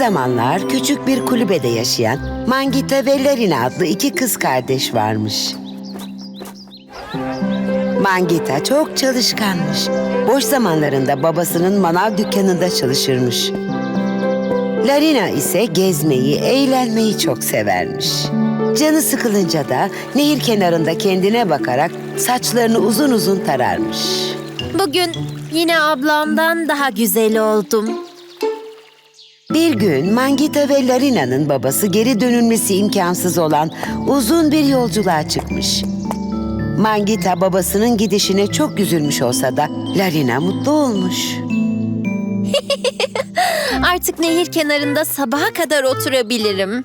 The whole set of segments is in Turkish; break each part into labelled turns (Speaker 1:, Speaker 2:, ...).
Speaker 1: zamanlar küçük bir kulübede yaşayan Mangita ve Larina adlı iki kız kardeş varmış. Mangita çok çalışkanmış. Boş zamanlarında babasının manav dükkanında çalışırmış. Larina ise gezmeyi, eğlenmeyi çok severmiş. Canı sıkılınca da nehir kenarında kendine bakarak saçlarını uzun uzun tararmış.
Speaker 2: Bugün yine ablamdan daha güzel oldum.
Speaker 1: Bir gün Mangita ve Larina'nın babası geri dönülmesi imkansız olan uzun bir yolculuğa çıkmış. Mangita babasının gidişine çok üzülmüş olsa da Larina mutlu olmuş.
Speaker 2: Artık nehir kenarında sabaha kadar oturabilirim.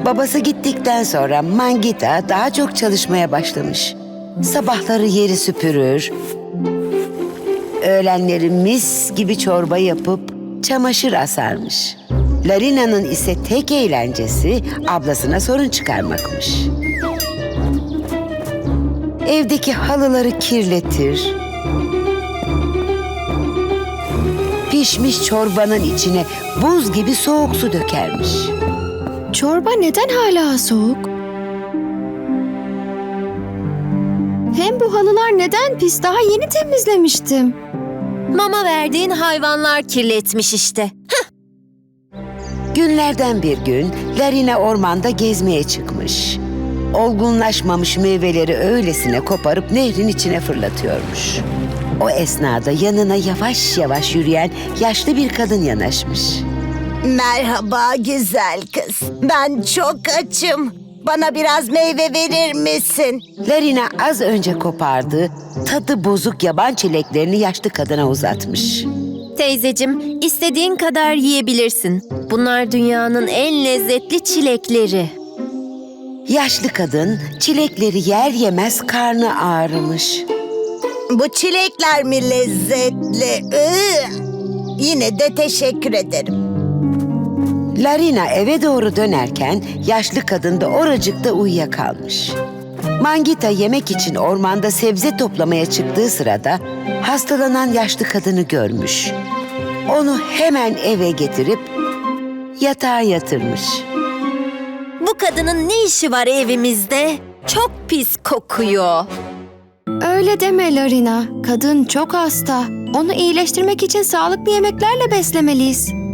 Speaker 1: Babası gittikten sonra Mangita daha çok çalışmaya başlamış. Sabahları yeri süpürür, öğlenleri mis gibi çorba yapıp çamaşır asarmış. Larina'nın ise tek eğlencesi ablasına sorun çıkarmakmış. Evdeki halıları kirletir, pişmiş çorbanın içine buz gibi soğuk su dökermiş.
Speaker 3: Çorba neden hala soğuk? Hem bu halılar neden pis? Daha yeni temizlemiştim.
Speaker 2: Mama verdiğin hayvanlar kirletmiş işte.
Speaker 1: Günlerden bir gün Larina ormanda gezmeye çıkmış. Olgunlaşmamış meyveleri öylesine koparıp nehrin içine fırlatıyormuş. O esnada yanına yavaş yavaş yürüyen yaşlı bir kadın yanaşmış.
Speaker 4: Merhaba güzel kız. Ben çok açım. Bana biraz meyve verir misin?
Speaker 1: Larina az önce kopardığı tadı bozuk yaban çileklerini yaşlı kadına uzatmış.
Speaker 2: Teyzecim, istediğin kadar yiyebilirsin. Bunlar dünyanın en lezzetli çilekleri.
Speaker 1: Yaşlı kadın çilekleri yer yemez karnı ağrımış.
Speaker 4: Bu çilekler mi lezzetli? Iı! Yine de teşekkür ederim.
Speaker 1: Larina eve doğru dönerken yaşlı kadın da oracıkta uyuyakalmış. Mangita yemek için ormanda sebze toplamaya çıktığı sırada hastalanan yaşlı kadını görmüş. Onu hemen eve getirip yatağa yatırmış.
Speaker 2: Bu kadının ne işi var evimizde? Çok pis kokuyor.
Speaker 3: Öyle deme Larina. Kadın çok hasta. Onu iyileştirmek için sağlıklı yemeklerle beslemeliyiz.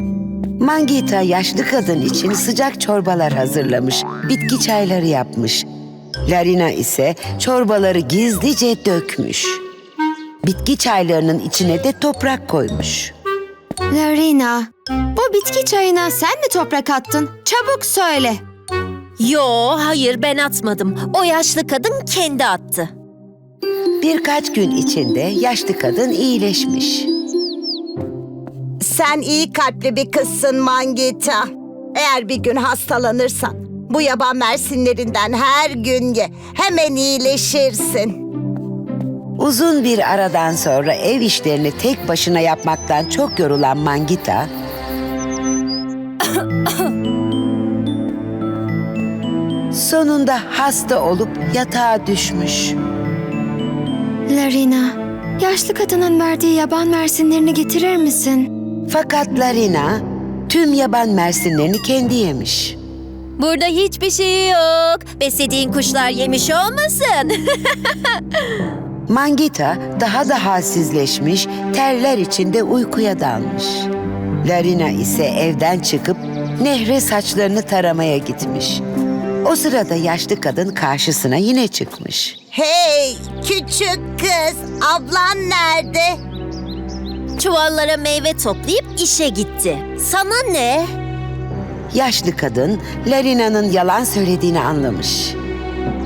Speaker 1: Mangita yaşlı kadın için sıcak çorbalar hazırlamış, bitki çayları yapmış. Larina ise çorbaları gizlice dökmüş. Bitki çaylarının içine de toprak koymuş.
Speaker 3: Larina, bu bitki çayına sen mi toprak attın? Çabuk söyle.
Speaker 2: Yo, hayır ben atmadım. O yaşlı kadın kendi attı.
Speaker 1: Birkaç gün içinde yaşlı kadın iyileşmiş.
Speaker 4: Sen iyi kalpli bir kızsın Mangita. Eğer bir gün hastalanırsan bu yaban mersinlerinden her gün ye. Hemen iyileşirsin.
Speaker 1: Uzun bir aradan sonra ev işlerini tek başına yapmaktan çok yorulan Mangita, sonunda hasta olup yatağa düşmüş.
Speaker 3: Larina, yaşlı kadının verdiği yaban mersinlerini getirir misin?
Speaker 1: Fakat Larina tüm yaban mersinlerini kendi yemiş.
Speaker 2: Burada hiçbir şey yok. Beslediğin kuşlar yemiş olmasın.
Speaker 1: Mangita daha da halsizleşmiş, terler içinde uykuya dalmış. Larina ise evden çıkıp nehre saçlarını taramaya gitmiş. O sırada yaşlı kadın karşısına yine çıkmış.
Speaker 4: Hey küçük kız, ablan nerede?
Speaker 2: Çuvallara meyve toplayıp işe gitti. Sana ne?
Speaker 1: Yaşlı kadın Larina'nın yalan söylediğini anlamış.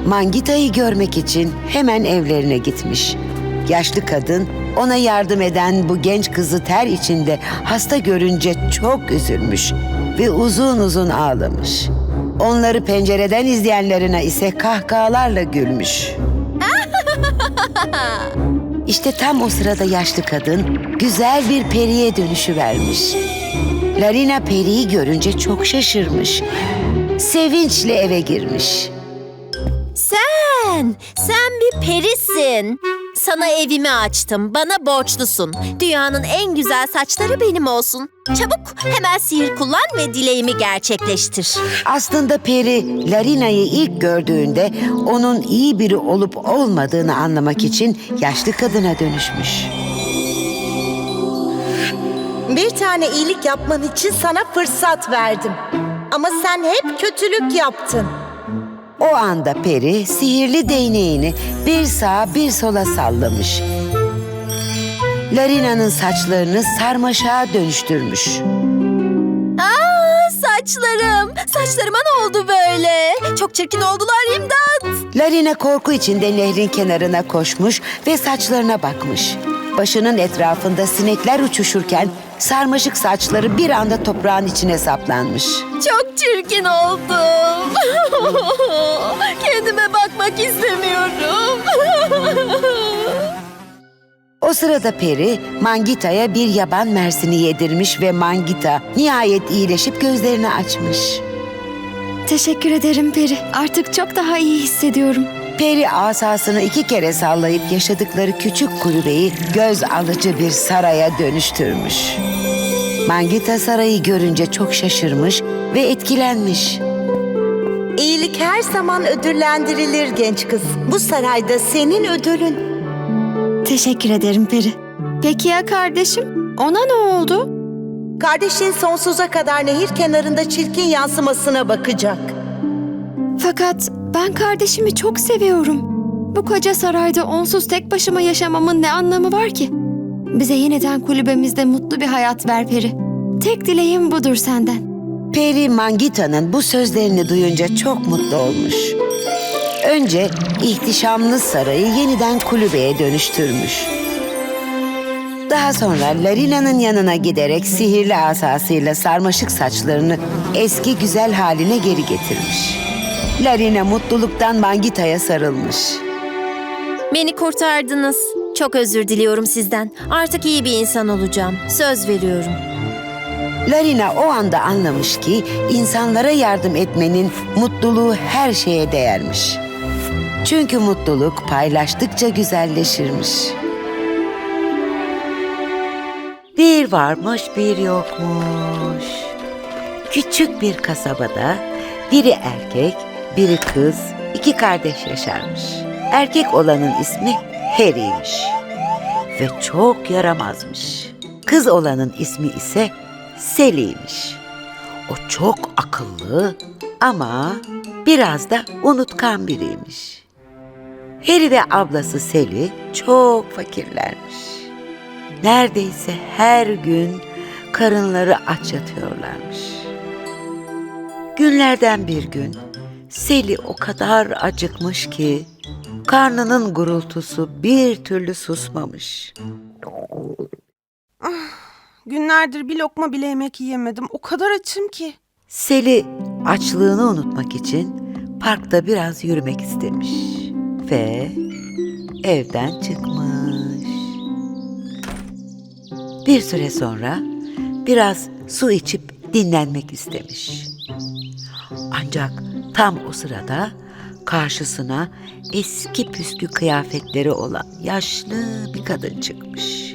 Speaker 1: Mangita'yı görmek için hemen evlerine gitmiş. Yaşlı kadın ona yardım eden bu genç kızı ter içinde hasta görünce çok üzülmüş ve uzun uzun ağlamış. Onları pencereden izleyenlerine ise kahkahalarla gülmüş. İşte tam o sırada yaşlı kadın güzel bir periye dönüşü vermiş. Larina periyi görünce çok şaşırmış. Sevinçle eve girmiş.
Speaker 2: Sen, sen bir perisin. Sana evimi açtım. Bana borçlusun. Dünyanın en güzel saçları benim olsun. Çabuk hemen sihir kullan ve dileğimi gerçekleştir.
Speaker 1: Aslında peri Larina'yı ilk gördüğünde onun iyi biri olup olmadığını anlamak için yaşlı kadına dönüşmüş.
Speaker 4: Bir tane iyilik yapman için sana fırsat verdim. Ama sen hep kötülük yaptın.
Speaker 1: O anda peri sihirli değneğini bir sağa bir sola sallamış. Larina'nın saçlarını sarmaşağa dönüştürmüş.
Speaker 2: Aa, saçlarım. Saçlarıma ne oldu böyle? Çok çirkin oldular imdat.
Speaker 1: Larina korku içinde nehrin kenarına koşmuş ve saçlarına bakmış. Başının etrafında sinekler uçuşurken sarmaşık saçları bir anda toprağın içine saplanmış.
Speaker 2: Çok çirkin oldum. Kendime bakmak istemiyorum.
Speaker 1: O sırada peri Mangita'ya bir yaban mersini yedirmiş ve Mangita nihayet iyileşip gözlerini açmış.
Speaker 3: Teşekkür ederim Peri. Artık çok daha iyi hissediyorum.
Speaker 1: Peri asasını iki kere sallayıp yaşadıkları küçük kulübeyi göz alıcı bir saraya dönüştürmüş. Mangita sarayı görünce çok şaşırmış ve etkilenmiş.
Speaker 4: İyilik her zaman ödüllendirilir genç kız. Bu sarayda senin ödülün.
Speaker 3: Teşekkür ederim Peri. Peki ya kardeşim? Ona ne oldu?
Speaker 4: Kardeşin sonsuza kadar nehir kenarında çirkin yansımasına bakacak.
Speaker 3: Fakat ben kardeşimi çok seviyorum. Bu koca sarayda onsuz tek başıma yaşamamın ne anlamı var ki? Bize yeniden kulübemizde mutlu bir hayat ver Peri. Tek dileğim budur senden.
Speaker 1: Peri Mangita'nın bu sözlerini duyunca çok mutlu olmuş. Önce ihtişamlı sarayı yeniden kulübeye dönüştürmüş. Daha sonra Larina'nın yanına giderek sihirli asasıyla sarmaşık saçlarını eski güzel haline geri getirmiş. Larina mutluluktan Mangita'ya sarılmış.
Speaker 2: Beni kurtardınız. Çok özür diliyorum sizden. Artık iyi bir insan olacağım. Söz veriyorum.
Speaker 1: Larina o anda anlamış ki insanlara yardım etmenin mutluluğu her şeye değermiş. Çünkü mutluluk paylaştıkça güzelleşirmiş. Bir varmış bir yokmuş. Küçük bir kasabada biri erkek, biri kız, iki kardeş yaşarmış. Erkek olanın ismi Harry'ymiş ve çok yaramazmış. Kız olanın ismi ise Sally'ymiş. O çok akıllı ama biraz da unutkan biriymiş. Harry ve ablası Sally çok fakirlermiş. Neredeyse her gün karınları aç yatıyorlarmış. Günlerden bir gün Sally o kadar acıkmış ki karnının gurultusu bir türlü susmamış.
Speaker 5: Günlerdir bir lokma bile yemek yiyemedim. O kadar açım ki.
Speaker 1: Seli açlığını unutmak için parkta biraz yürümek istemiş ve evden çıkmış. Bir süre sonra biraz su içip dinlenmek istemiş. Ancak tam o sırada karşısına eski püskü kıyafetleri olan yaşlı bir kadın çıkmış.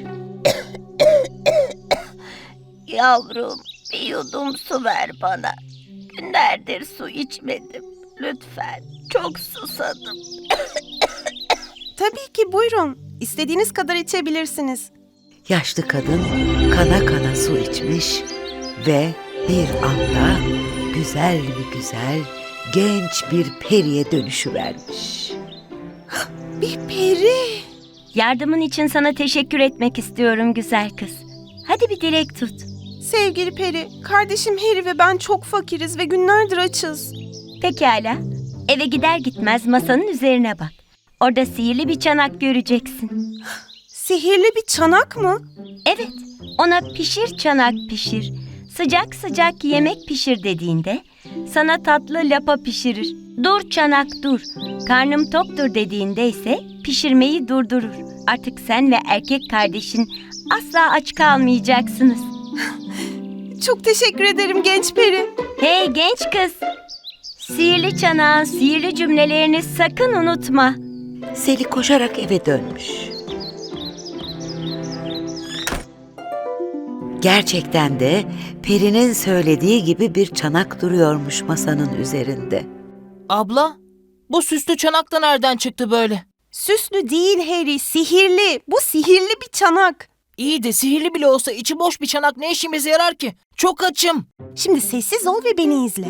Speaker 6: Yavrum bir yudum su ver bana. Günlerdir su içmedim. Lütfen çok susadım.
Speaker 5: Tabii ki buyurun. İstediğiniz kadar içebilirsiniz.
Speaker 1: Yaşlı kadın kana kana su içmiş ve bir anda güzel bir güzel genç bir periye dönüşüvermiş.
Speaker 5: Bir peri.
Speaker 6: Yardımın için sana teşekkür etmek istiyorum güzel kız. Hadi bir dilek tut.
Speaker 5: Sevgili peri, kardeşim Harry ve ben çok fakiriz ve günlerdir açız.
Speaker 6: Pekala. Eve gider gitmez masanın üzerine bak. Orada sihirli bir çanak göreceksin.
Speaker 5: Sihirli bir çanak mı?
Speaker 6: Evet, ona pişir çanak pişir. Sıcak sıcak yemek pişir dediğinde sana tatlı lapa pişirir. Dur çanak dur. Karnım toktur dediğinde ise pişirmeyi durdurur. Artık sen ve erkek kardeşin asla aç kalmayacaksınız.
Speaker 5: Çok teşekkür ederim genç peri.
Speaker 6: Hey genç kız. Sihirli çanağın sihirli cümlelerini sakın unutma.
Speaker 1: Seli koşarak eve dönmüş.
Speaker 7: Gerçekten de Peri'nin söylediği gibi bir çanak duruyormuş masanın üzerinde.
Speaker 8: Abla, bu süslü çanak da nereden çıktı böyle?
Speaker 5: Süslü değil Harry, sihirli. Bu sihirli bir çanak.
Speaker 8: İyi de sihirli bile olsa içi boş bir çanak ne işimize yarar ki? Çok açım.
Speaker 5: Şimdi sessiz ol ve beni izle.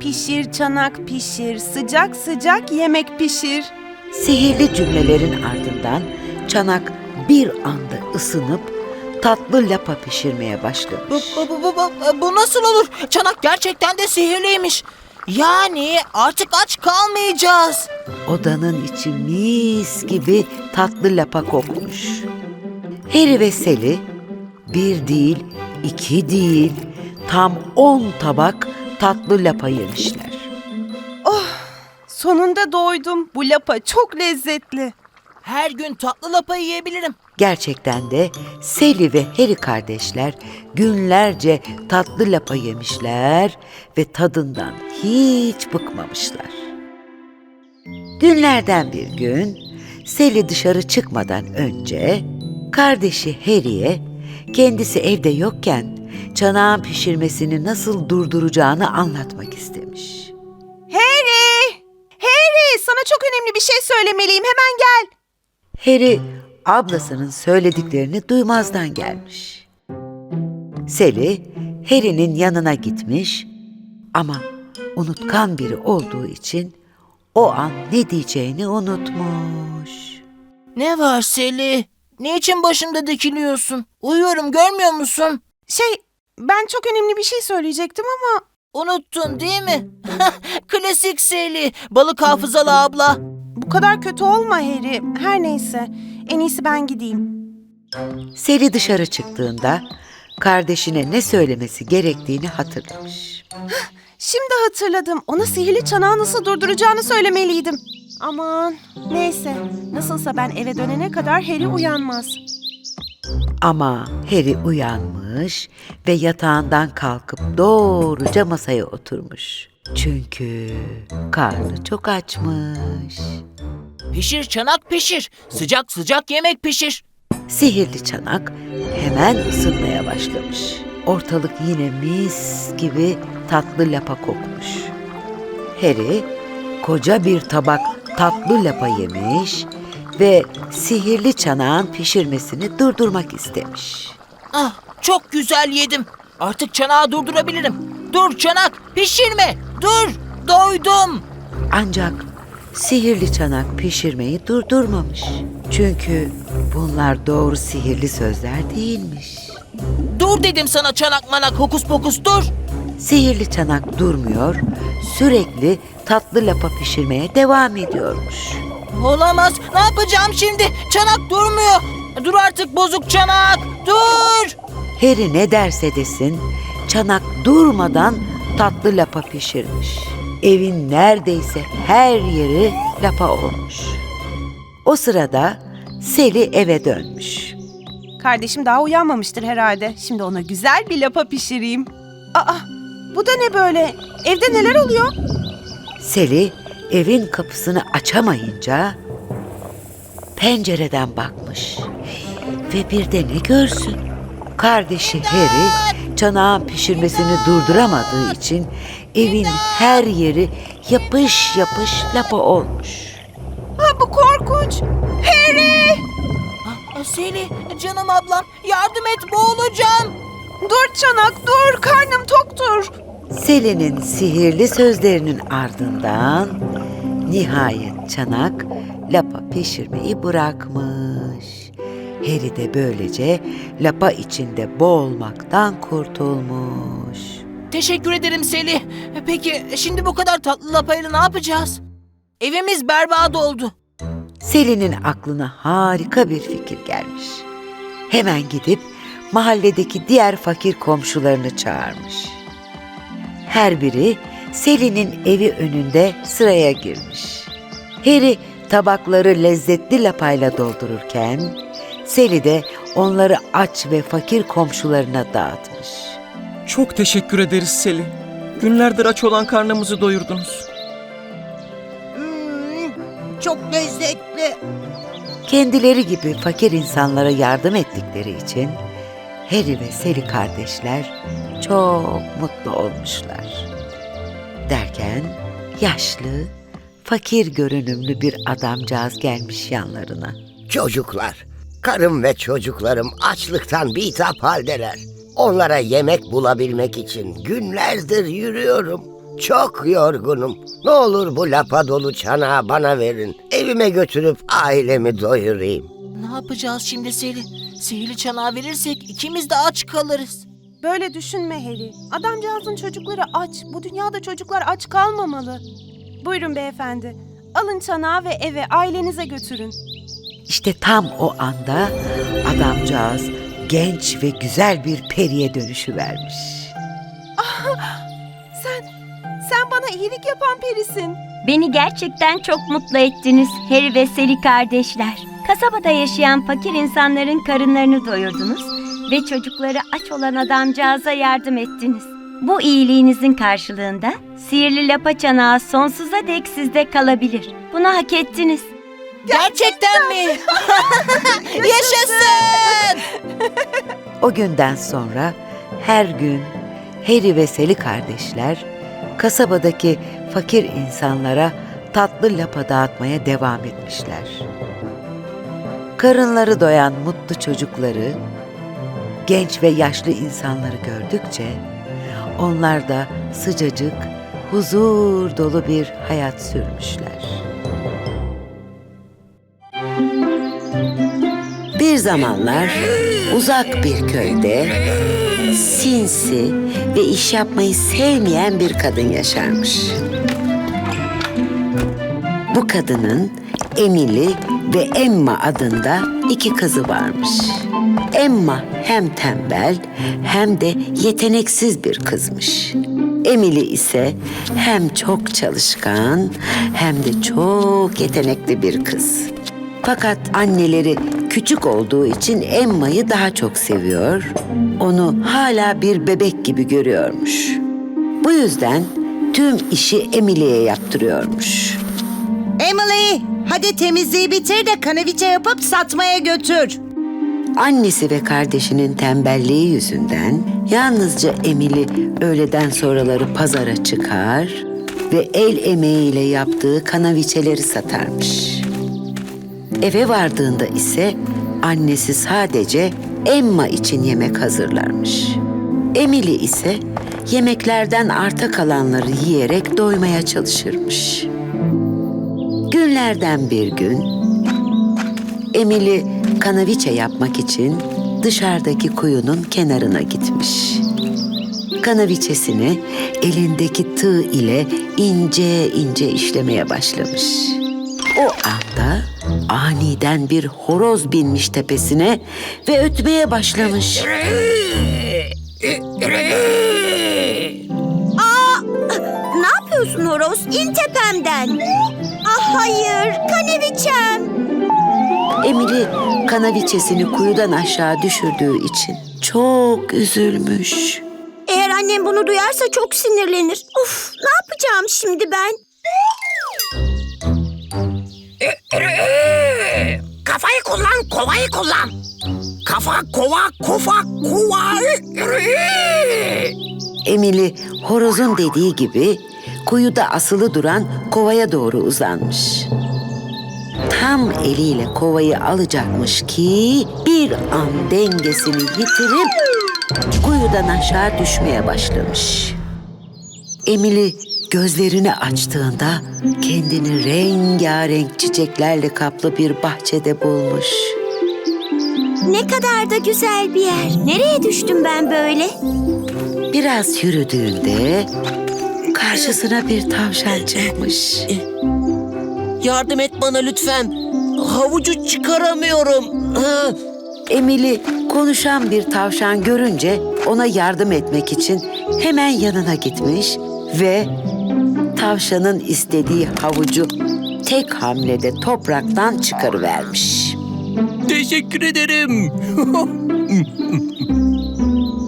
Speaker 5: Pişir çanak pişir, sıcak sıcak yemek pişir.
Speaker 7: Sihirli cümlelerin ardından çanak bir anda ısınıp tatlı lapa pişirmeye başlamış.
Speaker 8: bu, bu, bu, bu, bu nasıl olur? Çanak gerçekten de sihirliymiş. Yani artık aç kalmayacağız.
Speaker 7: Odanın içi mis gibi tatlı lapa kokmuş. Harry ve Sally bir değil, iki değil, tam on tabak tatlı lapa yemişler.
Speaker 5: Sonunda doydum. Bu lapa çok lezzetli.
Speaker 8: Her gün tatlı lapa yiyebilirim.
Speaker 7: Gerçekten de Sally ve Harry kardeşler günlerce tatlı lapa yemişler ve tadından hiç bıkmamışlar. Günlerden bir gün Sally dışarı çıkmadan önce kardeşi Harry'e kendisi evde yokken çanağın pişirmesini nasıl durduracağını anlatmak istemiş.
Speaker 5: Harry! Harry! Sana çok önemli bir şey söylemeliyim. Hemen gel.
Speaker 7: Harry ablasının söylediklerini duymazdan gelmiş. Sally Harry'nin yanına gitmiş ama unutkan biri olduğu için o an ne diyeceğini unutmuş.
Speaker 8: Ne var Seli? Niçin başımda dikiliyorsun? Uyuyorum görmüyor musun?
Speaker 5: Şey, ben çok önemli bir şey söyleyecektim ama
Speaker 8: Unuttun değil mi? Klasik Seli. Balık hafızalı abla.
Speaker 5: bu kadar kötü olma Harry. Her neyse. En iyisi ben gideyim.
Speaker 7: Sally dışarı çıktığında kardeşine ne söylemesi gerektiğini hatırlamış.
Speaker 5: Şimdi hatırladım. Ona sihirli çanağı nasıl durduracağını söylemeliydim. Aman neyse. Nasılsa ben eve dönene kadar Harry uyanmaz.
Speaker 7: Ama Harry uyanmış ve yatağından kalkıp doğruca masaya oturmuş. Çünkü karnı çok açmış.
Speaker 8: Pişir çanak pişir. Sıcak sıcak yemek pişir.
Speaker 7: Sihirli çanak hemen ısınmaya başlamış. Ortalık yine mis gibi tatlı lapa kokmuş. Harry koca bir tabak tatlı lapa yemiş ve sihirli çanağın pişirmesini durdurmak istemiş.
Speaker 8: Ah çok güzel yedim. Artık çanağı durdurabilirim. Dur çanak pişirme. Dur doydum.
Speaker 7: Ancak sihirli çanak pişirmeyi durdurmamış. Çünkü bunlar doğru sihirli sözler değilmiş.
Speaker 8: Dur dedim sana çanak manak hokus pokus dur.
Speaker 7: Sihirli çanak durmuyor, sürekli tatlı lapa pişirmeye devam ediyormuş.
Speaker 8: Olamaz. Ne yapacağım şimdi? Çanak durmuyor. Dur artık bozuk çanak. Dur.
Speaker 7: Harry ne derse desin, çanak durmadan tatlı lapa pişirmiş. Evin neredeyse her yeri lapa olmuş. O sırada Seli eve dönmüş.
Speaker 5: Kardeşim daha uyanmamıştır herhalde. Şimdi ona güzel bir lapa pişireyim. Aa, bu da ne böyle? Evde neler oluyor?
Speaker 7: Seli evin kapısını açamayınca pencereden bakmış. Ve bir de ne görsün? Kardeşi Harry çanağın pişirmesini durduramadığı için evin her yeri yapış yapış lapa olmuş.
Speaker 5: Ha, bu korkunç. Harry!
Speaker 8: Ah, Seli canım ablam yardım et boğulacağım.
Speaker 5: Dur çanak dur. Karnım toktur.
Speaker 7: Selin'in sihirli sözlerinin ardından nihayet çanak lapa pişirmeyi bırakmış. Harry de böylece lapa içinde boğulmaktan kurtulmuş.
Speaker 8: Teşekkür ederim Seli. Peki şimdi bu kadar tatlı lapayla ne yapacağız? Evimiz berbat oldu.
Speaker 7: Selin'in aklına harika bir fikir gelmiş. Hemen gidip mahalledeki diğer fakir komşularını çağırmış. Her biri Selin'in evi önünde sıraya girmiş. Harry tabakları lezzetli lapayla doldururken Seli de onları aç ve fakir komşularına dağıtmış.
Speaker 9: Çok teşekkür ederiz Seli. Günlerdir aç olan karnımızı doyurdunuz.
Speaker 4: Çok lezzetli.
Speaker 7: Kendileri gibi fakir insanlara yardım ettikleri için Harry ve Sally kardeşler çok mutlu olmuşlar. Derken yaşlı, fakir görünümlü bir adamcağız gelmiş yanlarına.
Speaker 10: Çocuklar, karım ve çocuklarım açlıktan bitap haldeler. Onlara yemek bulabilmek için günlerdir yürüyorum. Çok yorgunum. Ne olur bu lapa dolu çanağı bana verin. Evime götürüp ailemi doyurayım.
Speaker 8: Ne yapacağız şimdi Seli? Sihirli çanağı verirsek ikimiz de aç kalırız.
Speaker 5: Böyle düşünme Harry. Adamcağızın çocukları aç. Bu dünyada çocuklar aç kalmamalı. Buyurun beyefendi. Alın çanağı ve eve ailenize götürün.
Speaker 7: İşte tam o anda adamcağız genç ve güzel bir periye dönüşü vermiş.
Speaker 5: Sen, sen bana iyilik yapan perisin.
Speaker 6: Beni gerçekten çok mutlu ettiniz Harry ve Sally kardeşler. Kasabada yaşayan fakir insanların karınlarını doyurdunuz ve çocukları aç olan adamcağıza yardım ettiniz. Bu iyiliğinizin karşılığında sihirli lapa çanağı sonsuza dek sizde kalabilir. Bunu hak ettiniz.
Speaker 8: Gerçekten mi? Yaşasın!
Speaker 7: O günden sonra her gün Harry ve Sally kardeşler kasabadaki fakir insanlara tatlı lapa dağıtmaya devam etmişler. Karınları doyan mutlu çocukları, genç ve yaşlı insanları gördükçe onlar da sıcacık, huzur dolu bir hayat sürmüşler. Bir zamanlar uzak bir köyde sinsi ve iş yapmayı sevmeyen bir kadın yaşarmış. Bu kadının Emily ve Emma adında iki kızı varmış. Emma hem tembel hem de yeteneksiz bir kızmış. Emily ise hem çok çalışkan hem de çok yetenekli bir kız. Fakat anneleri küçük olduğu için Emma'yı daha çok seviyor. Onu hala bir bebek gibi görüyormuş. Bu yüzden tüm işi Emily'ye yaptırıyormuş.
Speaker 4: Emily, hadi temizliği bitir de kanaviçe yapıp satmaya götür.
Speaker 7: Annesi ve kardeşinin tembelliği yüzünden yalnızca Emily öğleden sonraları pazara çıkar ve el emeğiyle yaptığı kanaviçeleri satarmış. Eve vardığında ise annesi sadece Emma için yemek hazırlarmış. Emily ise yemeklerden arta kalanları yiyerek doymaya çalışırmış. Günlerden bir gün Emily kanaviçe yapmak için dışarıdaki kuyunun kenarına gitmiş. Kanaviçesini elindeki tığ ile ince ince işlemeye başlamış. O anda aniden bir horoz binmiş tepesine ve ötmeye başlamış.
Speaker 11: Ne yapıyorsun horoz? İn tepemden. Ah hayır, kaneviçem.
Speaker 7: Emily kanaviçesini kuyudan aşağı düşürdüğü için çok üzülmüş.
Speaker 11: Eğer annem bunu duyarsa çok sinirlenir. Of, ne yapacağım şimdi ben?
Speaker 10: Kafayı kullan, kovayı kullan. Kafa, kova, kofa, kuva.
Speaker 7: Emily horozun dediği gibi kuyuda asılı duran kovaya doğru uzanmış. Tam eliyle kovayı alacakmış ki bir an dengesini yitirip kuyudan aşağı düşmeye başlamış. Emily gözlerini açtığında kendini rengarenk çiçeklerle kaplı bir bahçede bulmuş.
Speaker 11: Ne kadar da güzel bir yer. Nereye düştüm ben böyle?
Speaker 7: Biraz yürüdüğünde karşısına bir tavşan çıkmış.
Speaker 8: Yardım et bana lütfen. Havucu çıkaramıyorum. Ha,
Speaker 7: Emily konuşan bir tavşan görünce ona yardım etmek için hemen yanına gitmiş ve tavşanın istediği havucu tek hamlede topraktan çıkarıvermiş.
Speaker 9: Teşekkür ederim.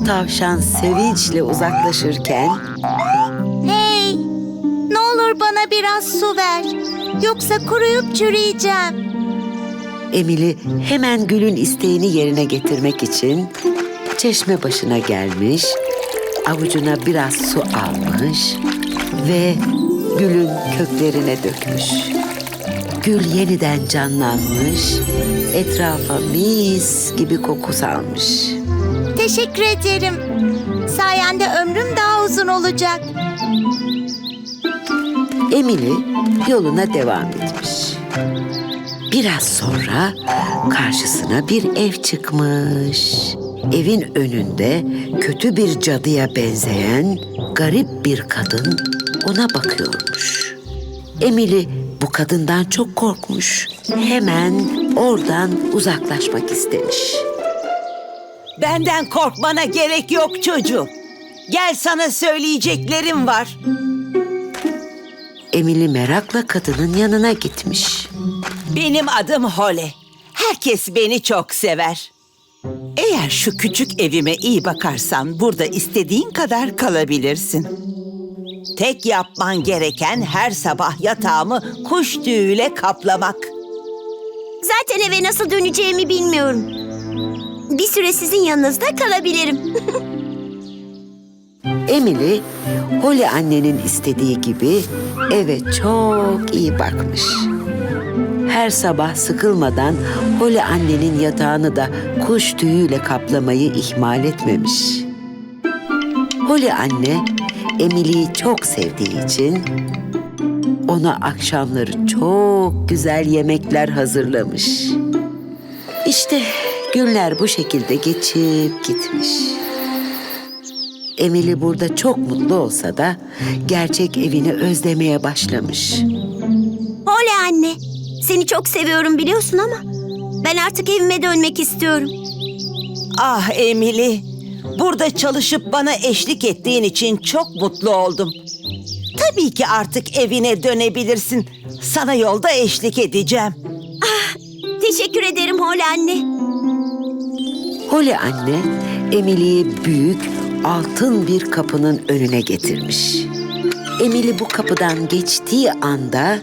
Speaker 7: Tavşan sevinçle uzaklaşırken
Speaker 11: Hey, ne olur bana biraz su ver. Yoksa kuruyup çürüyeceğim.
Speaker 7: Emily hemen gülün isteğini yerine getirmek için
Speaker 1: çeşme başına gelmiş, avucuna biraz su almış ve gülün köklerine dökmüş. Gül yeniden canlanmış, etrafa mis gibi koku salmış.
Speaker 4: Teşekkür ederim. Sayende ömrüm daha uzun olacak.
Speaker 1: Emily yoluna devam etmiş. Biraz sonra karşısına bir ev çıkmış. Evin önünde kötü bir cadıya benzeyen garip bir kadın ona bakıyormuş. Emily bu kadından çok korkmuş. Hemen oradan uzaklaşmak istemiş.
Speaker 12: Benden korkmana gerek yok çocuğum. Gel sana söyleyeceklerim var.
Speaker 1: Emily merakla kadının yanına gitmiş.
Speaker 12: Benim adım Hole. Herkes beni çok sever. Eğer şu küçük evime iyi bakarsan burada istediğin kadar kalabilirsin. Tek yapman gereken her sabah yatağımı kuş tüyüyle kaplamak.
Speaker 6: Zaten eve nasıl döneceğimi bilmiyorum. Bir süre sizin yanınızda kalabilirim.
Speaker 1: Emily, Holly annenin istediği gibi eve çok iyi bakmış. Her sabah sıkılmadan Holly annenin yatağını da kuş tüyüyle kaplamayı ihmal etmemiş. Holly anne, Emily'yi çok sevdiği için ona akşamları çok güzel yemekler hazırlamış. İşte günler bu şekilde geçip gitmiş. Emily burada çok mutlu olsa da gerçek evini özlemeye başlamış.
Speaker 6: Oley anne. Seni çok seviyorum biliyorsun ama ben artık evime dönmek istiyorum.
Speaker 12: Ah Emily, burada çalışıp bana eşlik ettiğin için çok mutlu oldum. Tabii ki artık evine dönebilirsin. Sana yolda eşlik edeceğim.
Speaker 6: Teşekkür ederim Hole anne.
Speaker 1: Holly anne Emily'yi büyük altın bir kapının önüne getirmiş. Emily bu kapıdan geçtiği anda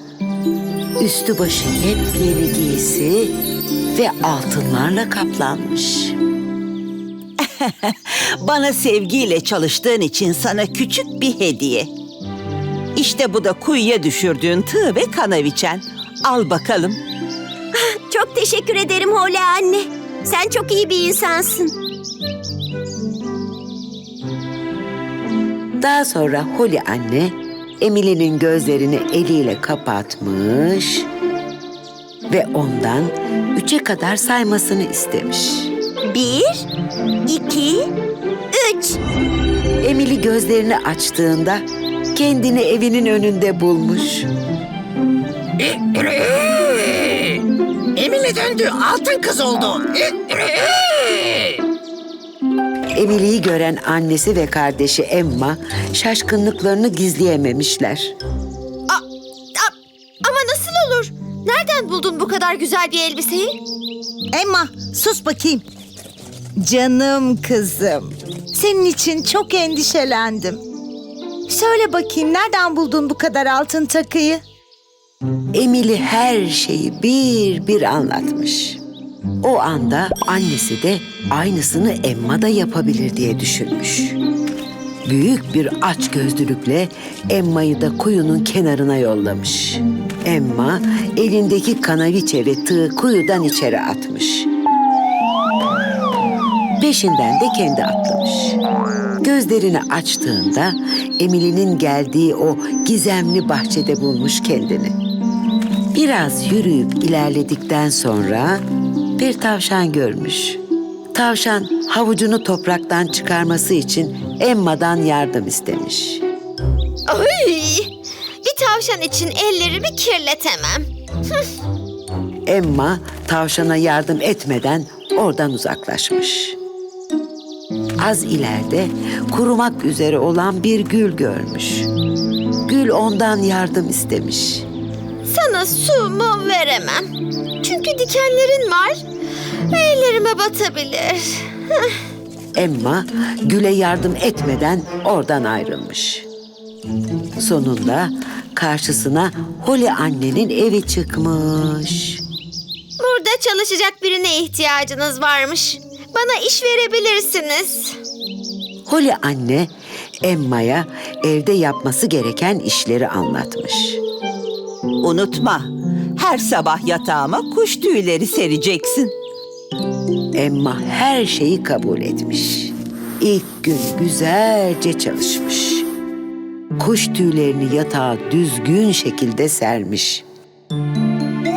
Speaker 1: üstü başı yepyeni giysi ve altınlarla kaplanmış.
Speaker 12: Bana sevgiyle çalıştığın için sana küçük bir hediye. İşte bu da kuyuya düşürdüğün tığ ve kanaviçen. Al bakalım.
Speaker 6: Çok teşekkür ederim Hole anne. Sen çok iyi bir insansın.
Speaker 1: Daha sonra Holly anne Emily'nin gözlerini eliyle kapatmış ve ondan üçe kadar saymasını istemiş.
Speaker 6: Bir, iki, üç.
Speaker 1: Emily gözlerini açtığında kendini evinin önünde bulmuş.
Speaker 10: Emine döndü, altın kız oldu.
Speaker 1: Emily'yi gören annesi ve kardeşi Emma şaşkınlıklarını gizleyememişler.
Speaker 3: Ama nasıl olur? Nereden buldun bu kadar güzel bir elbiseyi?
Speaker 4: Emma sus bakayım. Canım kızım. Senin için çok endişelendim. Söyle bakayım nereden buldun bu kadar altın takıyı?
Speaker 1: Emily her şeyi bir bir anlatmış. O anda annesi de aynısını Emma da yapabilir diye düşünmüş. Büyük bir açgözlülükle Emma'yı da kuyunun kenarına yollamış. Emma elindeki kanaviçe ve tığı kuyudan içeri atmış. Peşinden de kendi atlamış. Gözlerini açtığında Emily'nin geldiği o gizemli bahçede bulmuş kendini. Biraz yürüyüp ilerledikten sonra bir tavşan görmüş. Tavşan havucunu topraktan çıkarması için Emma'dan yardım istemiş.
Speaker 3: Ay! Bir tavşan için ellerimi kirletemem.
Speaker 1: Emma tavşana yardım etmeden oradan uzaklaşmış. Az ileride kurumak üzere olan bir gül görmüş. Gül ondan yardım istemiş.
Speaker 3: Sana su mu veremem. Çünkü dikenlerin var ve ellerime batabilir.
Speaker 1: Emma Gül'e yardım etmeden oradan ayrılmış. Sonunda karşısına Holly annenin evi çıkmış.
Speaker 3: Burada çalışacak birine ihtiyacınız varmış. Bana iş verebilirsiniz.
Speaker 1: Holly anne Emma'ya evde yapması gereken işleri anlatmış.
Speaker 12: Unutma, her sabah yatağıma kuş tüyleri sereceksin.
Speaker 1: Emma her şeyi kabul etmiş. İlk gün güzelce çalışmış. Kuş tüylerini yatağa düzgün şekilde sermiş.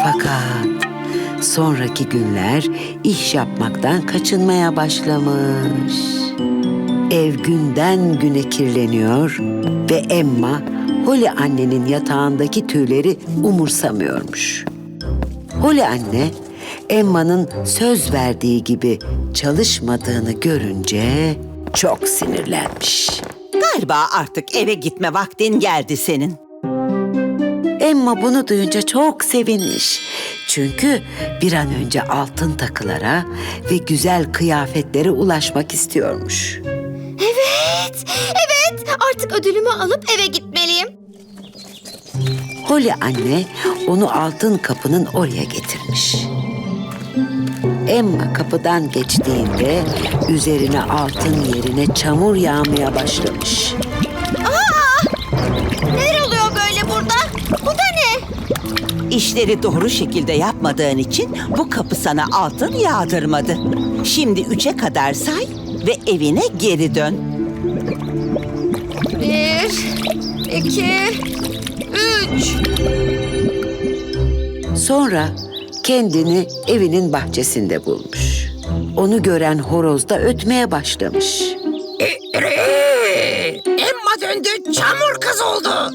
Speaker 1: Fakat sonraki günler iş yapmaktan kaçınmaya başlamış. Ev günden güne kirleniyor ve Emma Holly annenin yatağındaki tüyleri umursamıyormuş. Holly anne Emma'nın söz verdiği gibi çalışmadığını görünce çok sinirlenmiş.
Speaker 12: Galiba artık eve gitme vaktin geldi senin.
Speaker 1: Emma bunu duyunca çok sevinmiş. Çünkü bir an önce altın takılara ve güzel kıyafetlere ulaşmak istiyormuş.
Speaker 3: Evet, evet. Artık ödülümü alıp eve gitmeliyim.
Speaker 1: Holly anne onu altın kapının oraya getirmiş. Emma kapıdan geçtiğinde üzerine altın yerine çamur yağmaya başlamış.
Speaker 12: İşleri doğru şekilde yapmadığın için bu kapı sana altın yağdırmadı. Şimdi üçe kadar say ve evine geri dön.
Speaker 3: Bir, iki, üç.
Speaker 1: Sonra kendini evinin bahçesinde bulmuş. Onu gören horoz da ötmeye başlamış.
Speaker 10: Emma döndü, çamur kız oldu.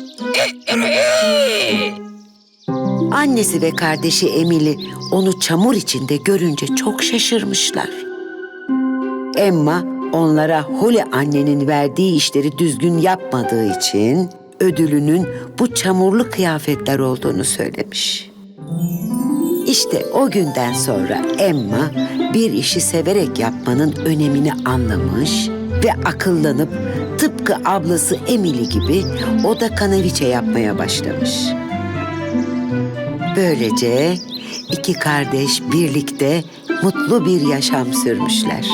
Speaker 1: Annesi ve kardeşi Emily onu çamur içinde görünce çok şaşırmışlar. Emma onlara Holly annenin verdiği işleri düzgün yapmadığı için ödülünün bu çamurlu kıyafetler olduğunu söylemiş. İşte o günden sonra Emma bir işi severek yapmanın önemini anlamış ve akıllanıp tıpkı ablası Emily gibi o da kanaviçe yapmaya başlamış. Böylece iki kardeş birlikte mutlu bir yaşam sürmüşler.